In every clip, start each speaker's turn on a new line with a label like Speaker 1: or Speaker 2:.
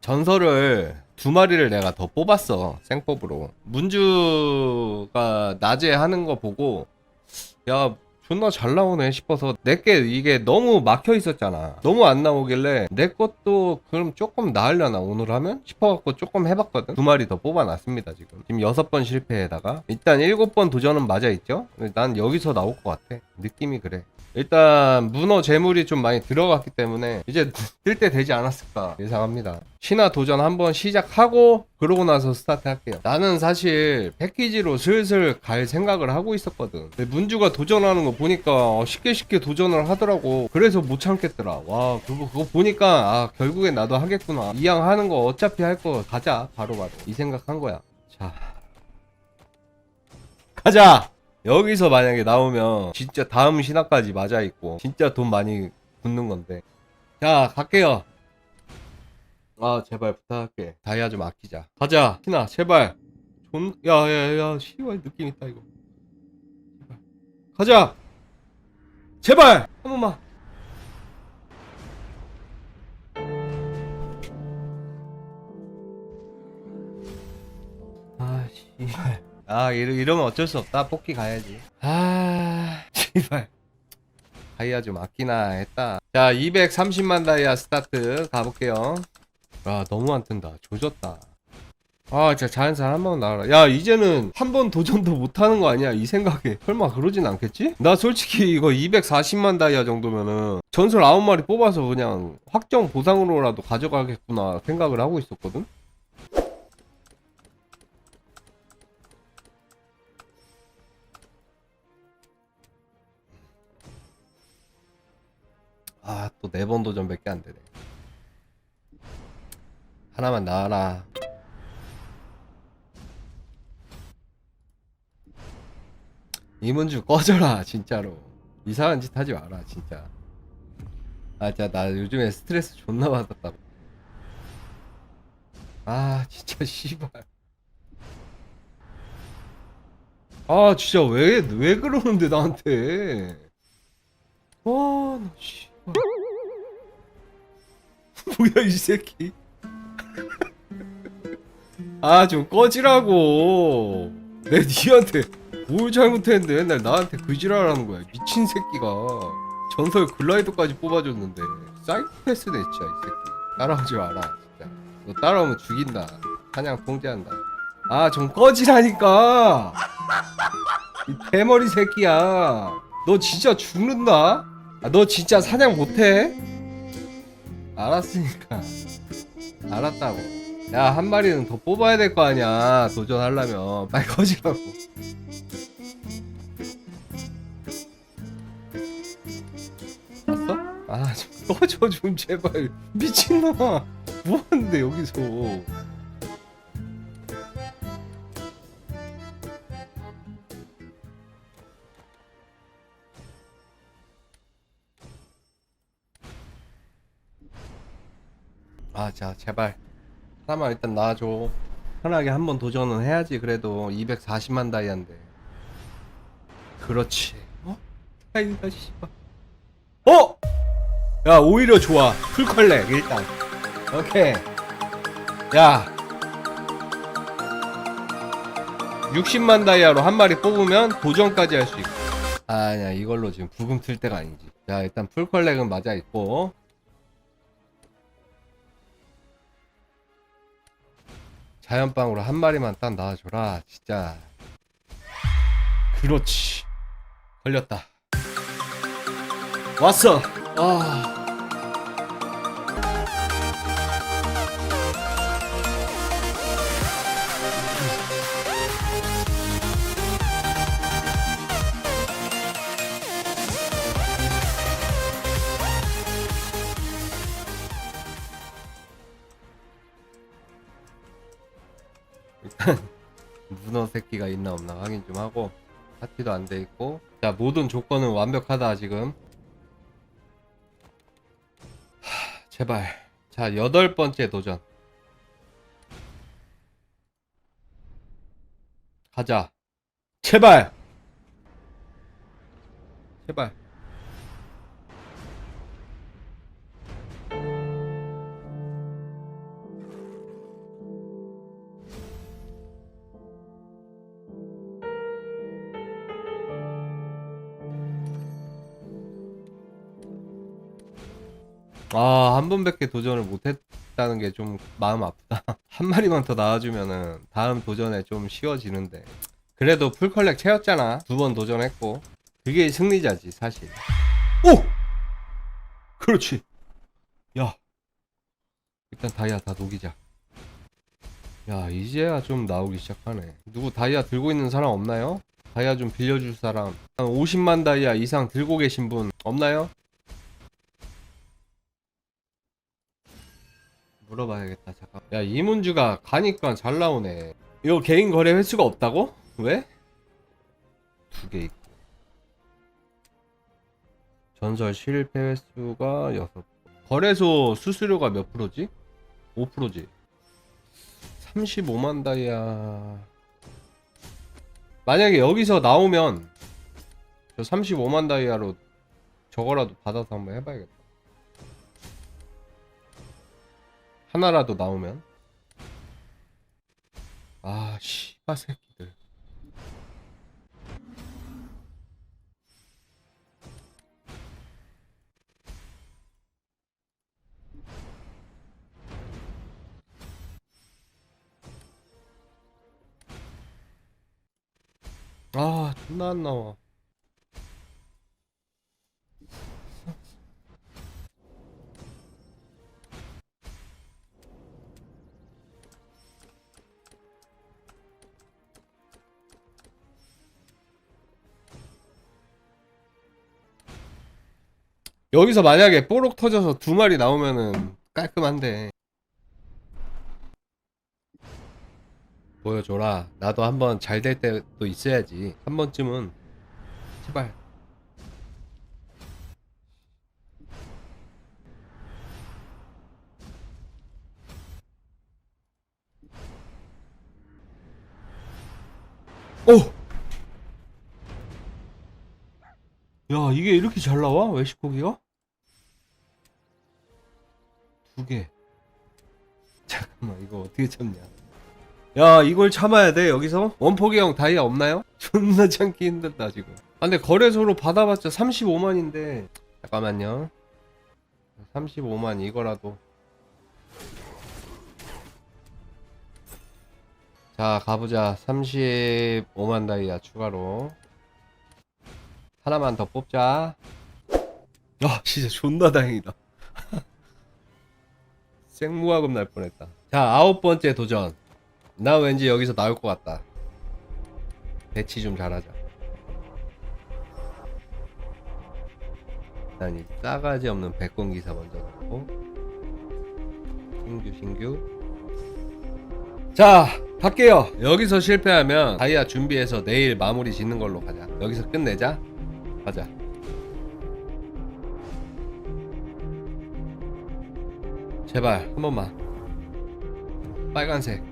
Speaker 1: 전설을 두 마리를 내가 더 뽑았어 생법으로. 문주가 낮에 하는 거 보고 야 존나 잘 나오네 싶어서 내게 이게 너무 막혀 있었잖아. 너무 안 나오길래 내 것도 그럼 조금 나으려나 오늘 하면? 싶어갖고 조금 해봤거든. 두 마리 더 뽑아놨습니다 지금. 지금 여섯 번 실패에다가. 일단 일곱 번 도전은 맞아 있죠? 난 여기서 나올 것 같아. 느낌이 그래. 일단 문어 재물이 좀 많이 들어갔기 때문에 이제 뜰 때 되지 않았을까 예상합니다. 신화 도전 한번 시작하고 그러고 나서 스타트 할게요. 나는 사실 패키지로 슬슬 갈 생각을 하고 있었거든. 근데 문주가 도전하는 거 보니까 쉽게 쉽게 도전을 하더라고. 그래서 못 참겠더라. 와 그거 그거 보니까 아 결국엔 나도 하겠구나. 이왕 하는 거 어차피 할 거 가자 바로바로 이 생각한 거야. 자 가자. 여기서 만약에 나오면 진짜 다음 신화까지 맞아 있고 진짜 돈 많이 붙는 건데 자 갈게요 아 제발 부탁할게 다이아 좀 아끼자 가자 신화 제발 존 야야야 시발 느낌 있다 이거. 가자 제발! 한 번만. 아 씨발. 아 이러, 이러면 어쩔 수 없다. 뽑기 가야지. 아 씨발. 다이아 좀 아끼나 했다. 자 230만 다이아 스타트 가볼게요. 아 너무 안 뜬다. 조졌다 아 진짜 자연산 한 번 나와라 야 이제는 한 번 도전도 못하는 거 아니야 이 생각에 설마 그러진 않겠지? 나 솔직히 이거 240만 다이아 정도면은 전설 9마리 뽑아서 그냥 확정 보상으로라도 가져가겠구나 생각을 하고 있었거든 아, 또 네 번 도전밖에 안 되네. 하나만 나와라. 이문주 꺼져라, 진짜로. 이상한 짓 하지 마라, 진짜. 아, 진짜 나 요즘에 스트레스 존나 받았다고. 아, 진짜 씨발. 아, 진짜 왜, 왜 그러는데, 나한테. 와, 나 씨발. 뭐야 이 새끼 아 좀 꺼지라고 내 니한테 뭘 잘못했는데 맨날 나한테 그 지랄하는 거야. 미친 새끼가. 전설 글라이더까지 뽑아줬는데. 사이코패스네 진짜 이 새끼. 따라오지 마라 진짜. 너 따라오면 죽인다. 사냥 통제한다. 아 좀 꺼지라니까! 이 대머리 새끼야. 너 진짜 죽는다? 아, 너 진짜 사냥 못해? 알았으니까. 알았다고. 야 한 마리는 더 뽑아야 될 거 아니야. 도전하려면. 빨리 꺼지라고 꺼져 좀 제발 미친놈아 뭐하는데 여기서 아, 자, 제발. 하나만 일단 놔줘. 편하게 한번 도전은 해야지, 그래도. 240만 다이아인데. 그렇지. 어? 다이아, 씨발. 어! 야, 오히려 좋아. 풀컬렉, 일단. 오케이. 야. 60만 다이아로 한 마리 뽑으면 도전까지 할 수 있고. 아니야, 이걸로 지금 부금 틀 때가 아니지. 자, 일단 풀컬렉은 맞아 있고. 자연빵으로 한 마리만 딱 나와줘라 진짜 그렇지 걸렸다 왔어 아 문어 새끼가 있나 없나 확인 좀 하고 파티도 안 돼 있고. 자 모든 조건은 완벽하다 지금. 하, 제발. 자 여덟 번째 도전. 가자. 제발. 제발 아, 한 번밖에 도전을 못했다는 게 좀 마음 아프다. 한 마리만 더 나와주면은 다음 도전에 좀 쉬워지는데. 그래도 풀컬렉 채웠잖아. 두 번 도전했고. 그게 승리자지, 사실. 오! 그렇지. 야. 일단 다이아 다 녹이자. 야, 이제야 좀 나오기 시작하네. 누구 다이아 들고 있는 사람 없나요? 다이아 좀 빌려줄 사람. 한 50만 다이아 이상 들고 계신 분 없나요? 물어봐야겠다 잠깐 야 이문주가 가니까 잘 나오네. 이거 개인 거래 횟수가 없다고? 왜? 두 개 있고. 전설 실패 횟수가 여섯. 거래소 수수료가 몇 프로지? 5%지. 35만 다이아. 만약에 여기서 나오면 저 35만 다이아로 저거라도 받아서 한번 해봐야겠다 하나라도 나오면. 아 씨바 새끼들. 아 존나 안 나와 여기서 만약에 뽀록 터져서 두 마리 나오면은 깔끔한데 보여줘라 나도 한번 잘 될 때도 있어야지 한 번쯤은 제발 오! 야 이게 이렇게 잘 나와? 외식고기가? 두 개. 잠깐만 이거 어떻게 참냐? 야 이걸 참아야 돼 여기서? 원포기형 다이아 없나요? 존나 참기 힘들다 지금. 아 근데 거래소로 받아봤자 35만인데 잠깐만요. 35만 이거라도. 자 가보자 35만 다이아 추가로. 하나만 더 뽑자. 아, 진짜 존나 다행이다. 생무하금 날 뻔했다. 자, 아홉 번째 도전. 나 왠지 여기서 나올 것 같다. 배치 좀 잘하자. 일단 이 싸가지 없는 백공 기사 먼저 넣고 신규 신규. 자, 갈게요. 여기서 실패하면 다이아 준비해서 내일 마무리 짓는 걸로 가자. 여기서 끝내자. 가자. 제발 한 번만. 빨간색.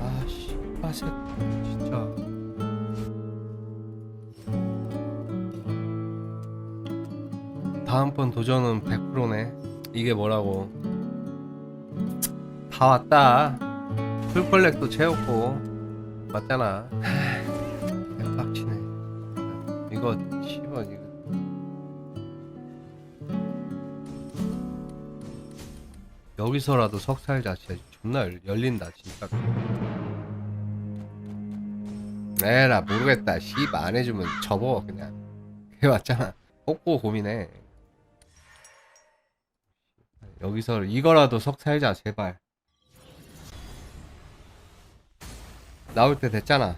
Speaker 1: 아씨, 빠색 진짜. 다음번 도전은 100%네. 이게 뭐라고? 다 왔다. 풀컬렉도 채웠고 맞잖아. 여기서라도 석살 자체 존나 열- 열린다 진짜. 에라 모르겠다. 씨발 안 해주면 접어 그냥. 그게 맞잖아. 뽑고 고민해. 여기서 이거라도 석 살자 제발. 나올 때 됐잖아.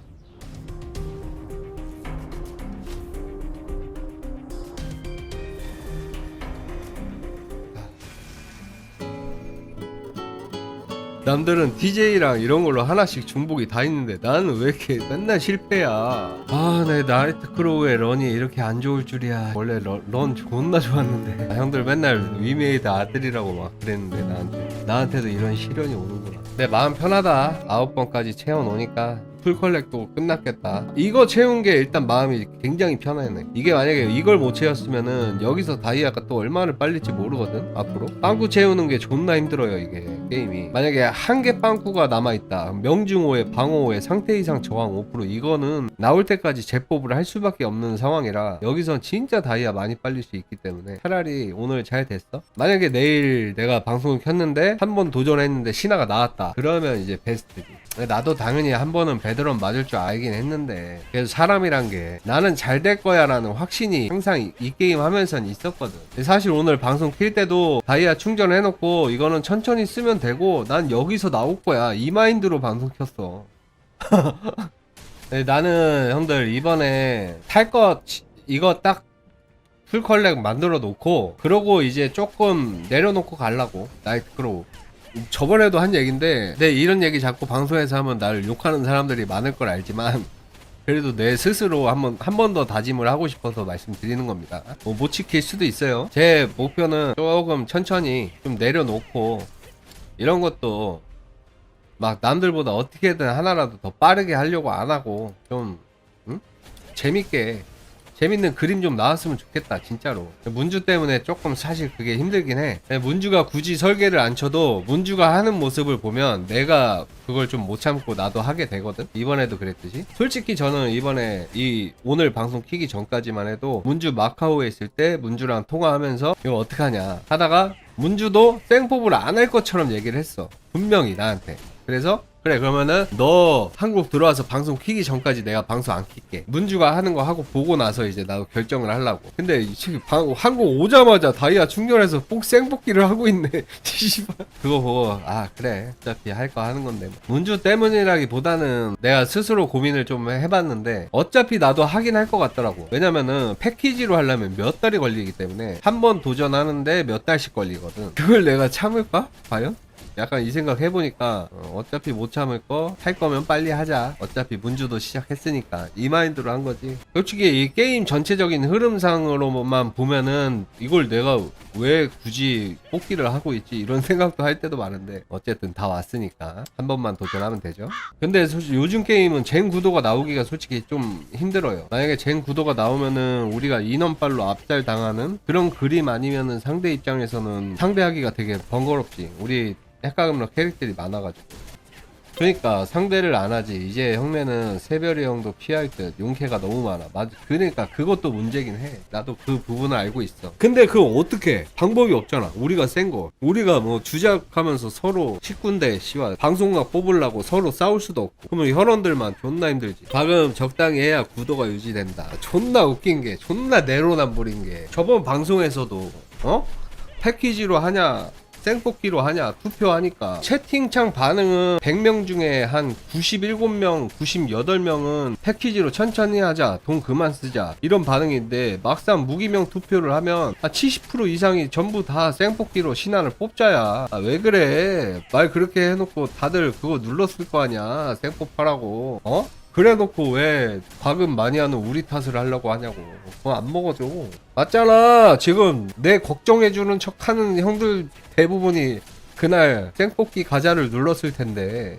Speaker 1: 남들은 DJ랑 이런 걸로 하나씩 중복이 다 있는데 나는 왜 이렇게 맨날 실패야. 아, 내 나이트 크로우의 런이 이렇게 안 좋을 줄이야. 원래 런, 런 존나 좋았는데. 아, 형들 맨날 위메이드 아들이라고 막 그랬는데 나한테. 나한테도 이런 시련이 오는구나. 내 마음 편하다. 아홉 번까지 채워놓으니까 풀컬렉도 끝났겠다. 이거 채운 게 일단 마음이 굉장히 편하네 이게 만약에 이걸 못 채웠으면은 여기서 다이아가 또 얼마를 빨릴지 모르거든 앞으로. 빵꾸 채우는 게 존나 힘들어요 이게 게임이. 만약에 한 개 빵꾸가 남아있다. 명중호에 방어호에 상태 이상 저항 5% 이거는 나올 때까지 재법을 할 수밖에 없는 상황이라 여기선 진짜 다이아 많이 빨릴 수 있기 때문에. 차라리 오늘 잘 됐어? 만약에 내일 내가 방송을 켰는데 한 번 도전했는데 신화가 나왔다. 그러면 이제 베스트지 나도 당연히 한 번은 베드런 맞을 줄 알긴 했는데 그래서 사람이란 게 나는 잘 될 거야 라는 확신이 항상 이, 이 게임 하면서는 있었거든. 사실 오늘 방송 킬 때도 다이아 충전해놓고 이거는 천천히 쓰면 되고 난 여기서 나올 거야. 이 마인드로 방송 켰어. 네, 나는 형들 이번에 탈거 이거 딱 풀컬렉 만들어 놓고 그러고 이제 조금 내려놓고 가려고. 나이트 크로우 저번에도 한 얘긴데 내 이런 얘기 자꾸 방송에서 하면 나를 욕하는 사람들이 많을 걸 알지만 그래도 내 스스로 한번 한 번 더 다짐을 하고 싶어서 말씀드리는 겁니다. 뭐 못 지킬 수도 있어요. 제 목표는 조금 천천히 좀 내려놓고 이런 것도 막 남들보다 어떻게든 하나라도 더 빠르게 하려고 안 하고 좀 응? 재밌게 재밌는 그림 좀 나왔으면 좋겠다 진짜로. 문주 때문에 조금 사실 그게 힘들긴 해. 문주가 굳이 설계를 안 쳐도 문주가 하는 모습을 보면 내가 그걸 좀 못 참고 나도 하게 되거든. 이번에도 그랬듯이. 솔직히 저는 이번에 이 오늘 방송 키기 전까지만 해도 문주 마카오에 있을 때 문주랑 통화하면서 이거 어떡하냐 하다가 문주도 생법을 안할 것처럼 얘기를 했어. 분명히 나한테. 그래서 그래 그러면은 너 한국 들어와서 방송 키기 전까지 내가 방송 안 킬게. 문주가 하는 거 하고 보고 나서 이제 나도 결정을 하려고. 근데 이 지금 방, 한국 오자마자 다이아 충전해서 복 생복기를 하고 있네. 그거 보고 아 그래. 어차피 할 거 하는 건데 뭐. 문주 때문이라기보다는 내가 스스로 고민을 좀 해봤는데 어차피 나도 하긴 할 것 같더라고. 왜냐면은 패키지로 하려면 몇 달이 걸리기 때문에 한 번 도전하는데 몇 달씩 걸리거든. 그걸 내가 참을까? 과연? 약간 이 생각 해보니까 어, 차피못 참을 거 할 거면 빨리 하자. 어차피 문주도 시작했으니까. 이 마인드로 한 거지. 솔직히 이 게임 전체적인 흐름상으로만 보면은 이걸 내가 왜 굳이 뽑기를 하고 있지? 이런 생각도 할 때도 많은데 어쨌든 다 왔으니까. 한 번만 도전하면 되죠. 근데 솔직히 요즘 게임은 젠 구도가 나오기가 솔직히 좀 힘들어요. 만약에 젠 구도가 나오면은 우리가 인원빨로 압살 당하는 그런 그림 아니면은 상대 입장에서는 상대하기가 되게 번거롭지. 우리 핵가금러 캐릭터들이 많아가지고. 그러니까 상대를 안 하지. 이제 형네는 세별이 형도 피할 듯 용케가 너무 많아. 맞 그러니까 그것도 문제긴 해. 나도 그 부분을 알고 있어. 근데 그거 어떻게 방법이 없잖아. 우리가 센거. 우리가 뭐 주작하면서 서로 식군데 씨와 방송각 뽑으려고 서로 싸울 수도 없고. 그러면 혈원들만 존나 힘들지. 방금 적당히 해야 구도가 유지된다. 존나 웃긴 게 존나 내로남불인 게. 저번 방송에서도 어? 패키지로 하냐 생뽑기로 하냐 투표하니까 채팅창 반응은 100명 중에 한 97명 98명은 패키지로 천천히 하자 돈 그만 쓰자 이런 반응인데 막상 무기명 투표를 하면 한 70% 이상이 전부 다 생뽑기로 신안을 뽑자야. 아, 왜 그래? 말 그렇게 해놓고 다들 그거 눌렀을 거 아니야 생뽑하라고. 어? 그래 놓고 왜 과금 많이 하는 우리 탓을 하려고 하냐고. 그거 안 먹어줘. 맞잖아. 지금 내 걱정해주는 척하는 형들 대부분이 그날 생뽑기 가자를 눌렀을 텐데